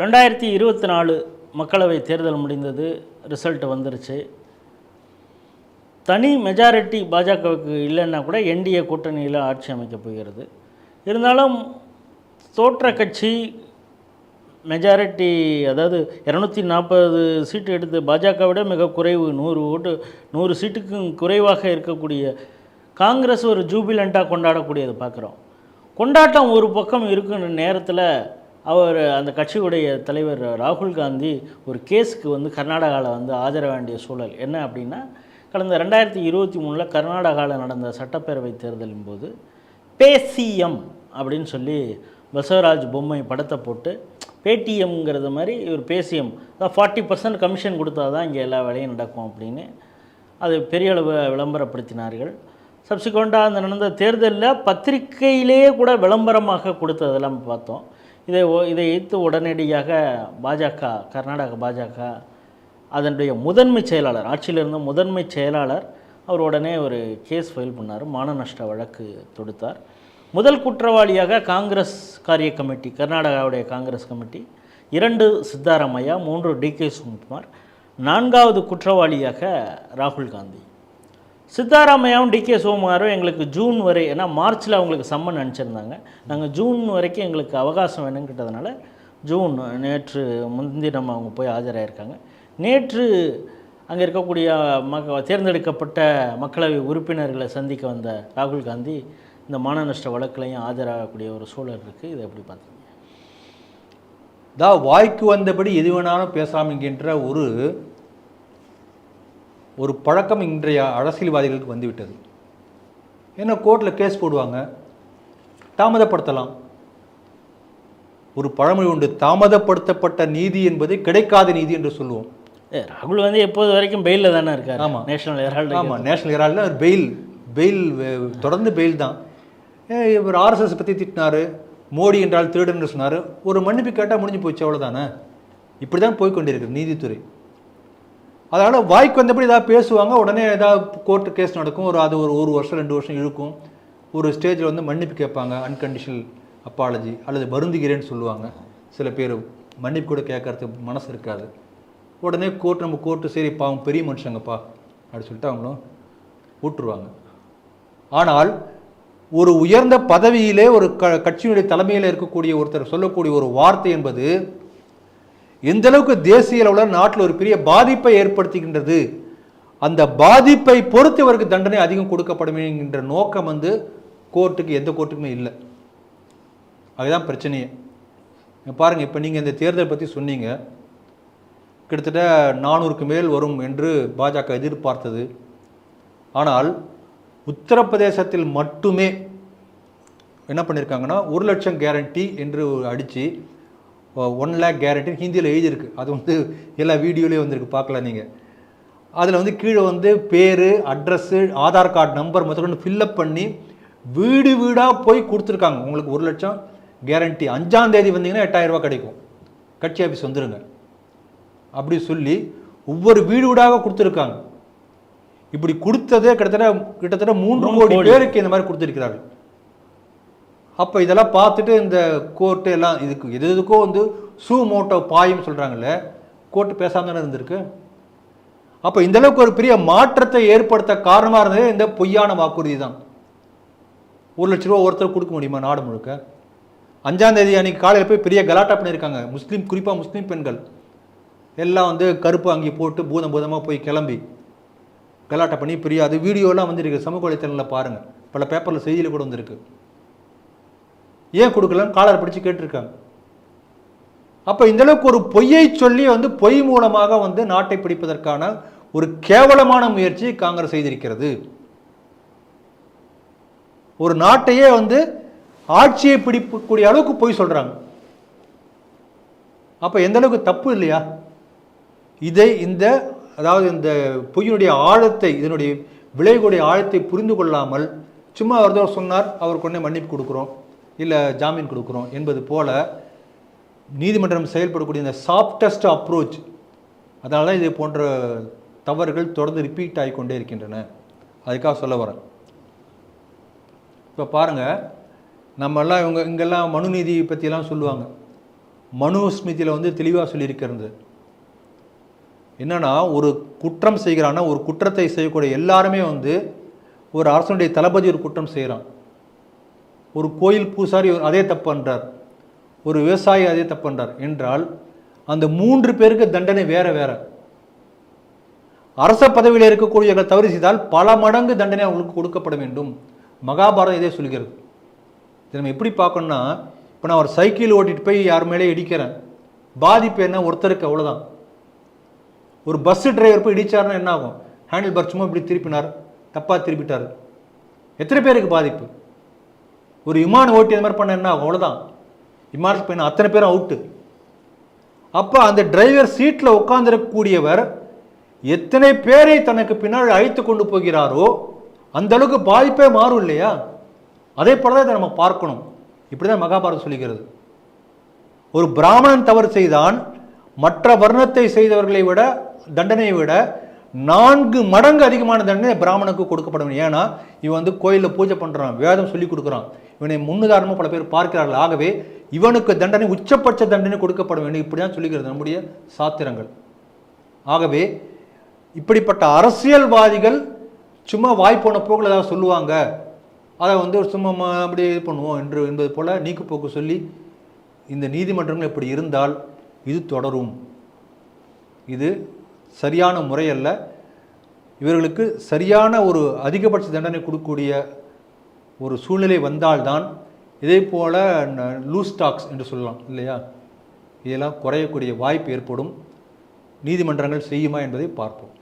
ரெண்டாயிரத்தி இருபத்தி நாலு மக்களவை தேர்தல் முடிந்தது ரிசல்ட் வந்துருச்சு. தனி மெஜாரிட்டி பாஜகவுக்கு இல்லைன்னா கூட என்டிஏ கூட்டணியில் ஆட்சி அமைக்கப் போகிறது. இருந்தாலும் தோற்ற கட்சி மெஜாரிட்டி அதாவது இரநூத்தி நாற்பது சீட்டு எடுத்து பாஜக விட மிக குறைவு நூறு ஓட்டு நூறு சீட்டுக்கும் குறைவாக இருக்கக்கூடிய காங்கிரஸ் ஒரு ஜூபிலண்ட்டாக கொண்டாடக்கூடியதை பார்க்குறோம் கொண்டாட்டம் ஒரு பக்கம் இருக்கிற நேரத்தில் அவர் அந்த கட்சியுடைய தலைவர் ராகுல் காந்தி ஒரு கேஸுக்கு வந்து கர்நாடகாவில் வந்து ஆஜர வேண்டிய சூழல். என்ன அப்படின்னா கடந்த ரெண்டாயிரத்தி இருபத்தி மூணில் கர்நாடகாவில் நடந்த சட்டப்பேரவை தேர்தலின் போது பேசிஎம் அப்படின்னு சொல்லி பசவராஜ் பொம்மை படத்தை போட்டு பேடிஎம்ங்கிறது மாதிரி இவர் பேசிஎம் அதாவது ஃபார்ட்டி பர்சன்ட் கமிஷன் கொடுத்தா தான் இங்கே எல்லா வேலையும் நடக்கும் அப்படின்னு அது பெரிய அளவு விளம்பரப்படுத்தினார்கள். சப்சிக்வெண்ட்டாக அந்த நடந்த தேர்தலில் பத்திரிகையிலேயே கூட விளம்பரமாக கொடுத்ததெல்லாம் பார்த்தோம். இதை இதை எய்த்து உடனடியாக பாஜக கர்நாடக பாஜக அதனுடைய முதன்மை செயலாளர் ஆட்சியில் இருந்த முதன்மை செயலாளர் அவர் உடனே ஒரு கேஸ் ஃபைல் பண்ணார் மான நஷ்ட வழக்கு தொடுத்தார். முதல் குற்றவாளியாக காங்கிரஸ் காரிய கமிட்டி கர்நாடகாவுடைய காங்கிரஸ் கமிட்டி இரண்டு சித்தாராமையா மூன்று டி கே சுகுமார் நான்காவது குற்றவாளியாக ராகுல் காந்தி. சித்தாராமையாவும் டிகே சோமாரும் எங்களுக்கு ஜூன் வரை ஏன்னா மார்ச்சில் அவங்களுக்கு சம்மன் அனுப்பிச்சிருந்தாங்க. நாங்கள் ஜூன் வரைக்கும் எங்களுக்கு அவகாசம் வேணுங்கிட்டதுனால ஜூன் நேற்று முன்தினம் அவங்க போய் ஆஜராயிருக்காங்க. நேற்று அங்கே இருக்கக்கூடிய மக தேர்ந்தெடுக்கப்பட்ட மக்களவை உறுப்பினர்களை சந்திக்க வந்த ராகுல் காந்தி இந்த மான நஷ்ட வழக்கிலையும் ஆஜராகக்கூடிய ஒரு சூழல் இருக்குது இதை எப்படி பார்த்தீங்க தான் வாய்க்கு வந்தபடி எது வேணாலும் பேசலாம் என்கின்ற ஒரு ஒரு பழக்கம் இன்றைய அரசியல்வாதிகளுக்கு வந்துவிட்டது. ஏன்னா கோர்ட்டில் கேஸ் போடுவாங்க? தாமதப்படுத்தலாம். ஒரு பழமொழி உண்டு தாமதப்படுத்தப்பட்ட நீதி என்பது கிடைக்காத நீதி என்று சொல்லுவோம். ராகுல் வந்து எப்போது வரைக்கும் பெயிலில் தானே இருக்கார்? ஆமா. நேஷனல் ஹெரால்டு ஆமாம் நேஷனல் ஹெரால்டில் பெயில் பெயில் வே- தொடர்ந்து பெயில் தான். இவர் ஆர்எஸ்எஸ் பற்றி திட்டினாரு. மோடி என்றால் திருடன்னு சொன்னார். ஒரு மன்னிப்பு கேட்டால் முடிஞ்சு போச்சு அவ்வளோதானே இப்படி தான் போய் கொண்டிருக்கு நீதித்துறை. அதனால் வாய்க்கு வந்தபடி ஏதாவது பேசுவாங்க உடனே ஏதாவது கோர்ட்டு கேஸ் நடக்கும். ஒரு அது ஒரு ஒரு வருஷம் ரெண்டு வருஷம் இழுக்கும் ஒரு ஸ்டேஜில் வந்து மன்னிப்பு கேட்பாங்க அன்கண்டிஷனல் அப்பாலஜி அல்லது வருந்துகிறேன்னு சொல்லுவாங்க. சில பேர் மன்னிப்பு கூட கேட்கறதுக்கு மனசு இருக்காது. உடனே கோர்ட் நம்ம கோர்ட்டு சரி பாவம் பெரிய மனுஷங்கப்பா அப்படி சொல்லிட்டு அவங்களும் விட்டுருவாங்க ஆனால் ஒரு உயர்ந்த பதவியிலே ஒரு க கட்சியினுடைய தலைமையில் இருக்கக்கூடிய ஒருத்தர் சொல்லக்கூடிய ஒரு வார்த்தை என்பது எந்த அளவுக்கு தேசிய அளவில் நாட்டில் ஒரு பெரிய பாதிப்பை ஏற்படுத்துகின்றது அந்த பாதிப்பை பொறுத்து இவருக்கு தண்டனை அதிகம் கொடுக்கப்படும் என்கின்ற நோக்கம் வந்து கோர்ட்டுக்கு எந்த கோர்ட்டுக்குமே இல்லை. அதுதான் பிரச்சனையே. பாருங்கள் இப்போ நீங்கள் இந்த தேர்தல் பற்றி சொன்னீங்க. கிட்டத்தட்ட நானூறுக்கு மேல் வரும் என்று பாஜக எதிர்பார்த்தது. ஆனால் உத்தரப்பிரதேசத்தில் மட்டுமே என்ன பண்ணியிருக்காங்கன்னா ஒரு லட்சம் கேரண்டி என்று அடித்து ஒன் லேக் கேரண்டி ஹிந்தியில் எழுதியிருக்கு. அது வந்து எல்லா வீடியோலேயும் வந்திருக்கு. பார்க்கலாம் நீங்கள் அதில் வந்து கீழே வந்து பேர் அட்ரஸ்ஸு ஆதார் கார்டு நம்பர் முதற்கொண்டு ஃபில்லப் பண்ணி வீடு வீடாக போய் கொடுத்துருக்காங்க. உங்களுக்கு ஒரு லட்சம் கேரண்டி அஞ்சாம் தேதி வந்தீங்கன்னா எட்டாயிரம் ரூபாய் கிடைக்கும். கட்சி ஆஃபீஸ் வந்துருங்க. அப்படி சொல்லி ஒவ்வொரு வீடு வீடாக கொடுத்துருக்காங்க. இப்படி கொடுத்ததே கிட்டத்தட்ட கிட்டத்தட்ட மூன்று கோடி. பேருக்கு இந்த மாதிரி கொடுத்துருக்கிறார்கள். அப்போ இதெல்லாம் பார்த்துட்டு இந்த கோர்ட்டு எல்லாம் இதுக்கு எது எதுக்கோ வந்து சூ மோட்டோ பாயும் சொல்கிறாங்கல்ல கோர்ட்டு பேசாமல் தானே இருந்திருக்கு? அப்போ இந்த அளவுக்கு ஒரு பெரிய மாற்றத்தை ஏற்படுத்த காரணமாக இருந்தது இந்த பொய்யான வாக்குறுதி தான். ஒரு லட்ச ரூபா ஒருத்தர் கொடுக்க முடியுமா நாடு முழுக்க? அஞ்சாம் தேதி அன்னைக்கு காலையில் போய் பெரிய கலாட்டா பண்ணியிருக்காங்க. முஸ்லீம் குறிப்பாக முஸ்லீம் பெண்கள். எல்லாம் வந்து கருப்பு அங்கி போட்டு பூதம் பூதமாக போய் கிளம்பி கலாட்டா பண்ணி பெரிய அது வீடியோலாம் வந்துருக்கு. சமூக வலைத்தளங்களில் பாருங்கள் பல பேப்பரில் செய்தியில் கூட வந்திருக்கு. ஏன் கொடுக்கலன்னு காலர் பிடிச்சு கேட்டிருக்காங்க. அப்போ இந்த அளவுக்கு ஒரு பொய்யை சொல்லி வந்து பொய் மூலமாக வந்து நாட்டை பிடிப்பதற்கான ஒரு கேவலமான முயற்சி காங்கிரஸ் செய்திருக்கிறது. ஒரு நாட்டையே வந்து ஆட்சியை பிடிக்கக்கூடிய அளவுக்கு பொய் சொல்றாங்க. அப்போ எந்த அளவுக்கு தப்பு இல்லையா? இதை இந்த அதாவது இந்த பொய்யினுடைய ஆழத்தை இதனுடைய விளைவுடைய ஆழத்தை புரிந்து கொள்ளாமல் சும்மா ஒருத்தர் சொன்னார் அவருக்கு ஒன்றே மன்னிப்பு கொடுக்குறோம். இல்லை ஜாமீன் கொடுக்குறோம் என்பது போல நீதிமன்றம் செயல்படக்கூடிய இந்த சாஃப்டஸ்ட் அப்ரோச் அதனால தான் இது போன்ற தவறுகள் தொடர்ந்து ரிப்பீட் ஆகிக்கொண்டே இருக்கின்றன. அதுக்காக சொல்ல வரேன். இப்போ பாருங்கள் நம்மெல்லாம் இவங்க இங்கெல்லாம் மனுநீதி பற்றியெல்லாம் சொல்லுவாங்க. மனு ஸ்மிதியில் வந்து தெளிவாக சொல்லியிருக்கிறது. என்னென்னா ஒரு குற்றம் செய்கிறான்னா ஒரு குற்றத்தை செய்யக்கூடிய எல்லாருமே வந்து ஒரு அரசனுடைய தளபதி ஒரு குற்றம் செய்கிறான் ஒரு கோயில் பூசாரி அதே தப்புன்றார் ஒரு விவசாயி அதே தப்புன்றார் என்றால் அந்த மூன்று பேருக்கு தண்டனை வேற வேற. அரச பதவியில் இருக்கக்கூடியவர்கள் தவறு செய்தால் பல மடங்கு தண்டனை அவங்களுக்கு கொடுக்கப்பட வேண்டும். மகாபாரதம் இதே சொல்கிறது. இதை நம்ம எப்படி பார்க்கணும்னா இப்போ நான் ஒரு சைக்கிள் ஓட்டிட்டு போய் யார் மேலே இடிக்கிறேன். பாதிப்பு என்ன? ஒருத்தருக்கு அவ்வளோதான் ஒரு பஸ்ஸு டிரைவர் போய் இடித்தார்னா என்ன ஆகும்? ஹேண்டில் பார் சும்மா இப்படி திருப்பினார். தப்பாக திருப்பிட்டார். எத்தனை பேருக்கு பாதிப்பு? ஒரு விமானம் ஓட்டி அந்த மாதிரி பண்ண என்ன ஆகும்? அவ்வளோதான் விமானத்துக்கு போயினா அத்தனை பேரும் அவுட்டு அப்போ அந்த டிரைவர் சீட்டில் உட்காந்துருக்கக்கூடியவர் எத்தனை பேரை தனக்கு பின்னால் அழைத்து கொண்டு போகிறாரோ அந்த அளவுக்கு பாதிப்பே மாறும் இல்லையா? அதே போல தான் இதை நம்ம பார்க்கணும். இப்படி தான் மகாபாரதம் சொல்லுகிறது. ஒரு பிராமணன் தவறு செய்தான் மற்ற வர்ணத்தை செய்தவர்களை விட தண்டனையை விட நான்கு மடங்கு அதிகமான தண்டனை பிராமணனுக்கு கொடுக்கப்படும். ஏன்னா இவன் வந்து கோயிலில் பூஜை பண்ணுறான் வேதம் சொல்லி கொடுக்குறான். இவனை முன்னுதாரணமாக பல பேர் பார்க்கிறார்கள். ஆகவே இவனுக்கு தண்டனை உச்சபட்ச தண்டனை கொடுக்கப்பட வேண்டும் இப்படி தான் சொல்லிக்கிறது நம்முடைய சாத்திரங்கள். ஆகவே இப்படிப்பட்ட அரசியல்வாதிகள் சும்மா வாய்ப்போன போக்கில் ஏதாவது சொல்லுவாங்க. அதை வந்து ஒரு சும்மா அப்படியே இது பண்ணுவோம் என்று என்பது போல நீக்குப்போக்கு சொல்லி இந்த நீதிமன்றங்கள் இப்படி இருந்தால் இது தொடரும். இது சரியான முறை அல்ல இவர்களுக்கு சரியான ஒரு அதிகபட்ச தண்டனை கொடுக்கக்கூடிய ஒரு சூழ்நிலை வந்தால்தான் இதே போல் லூஸ் டாக்ஸ் என்று சொல்லலாம் இல்லையா? இதெல்லாம் குறையக்கூடிய வாய்ப்பு ஏற்படும். நீதிமன்றங்கள் செய்யுமா என்பதை பார்ப்போம்.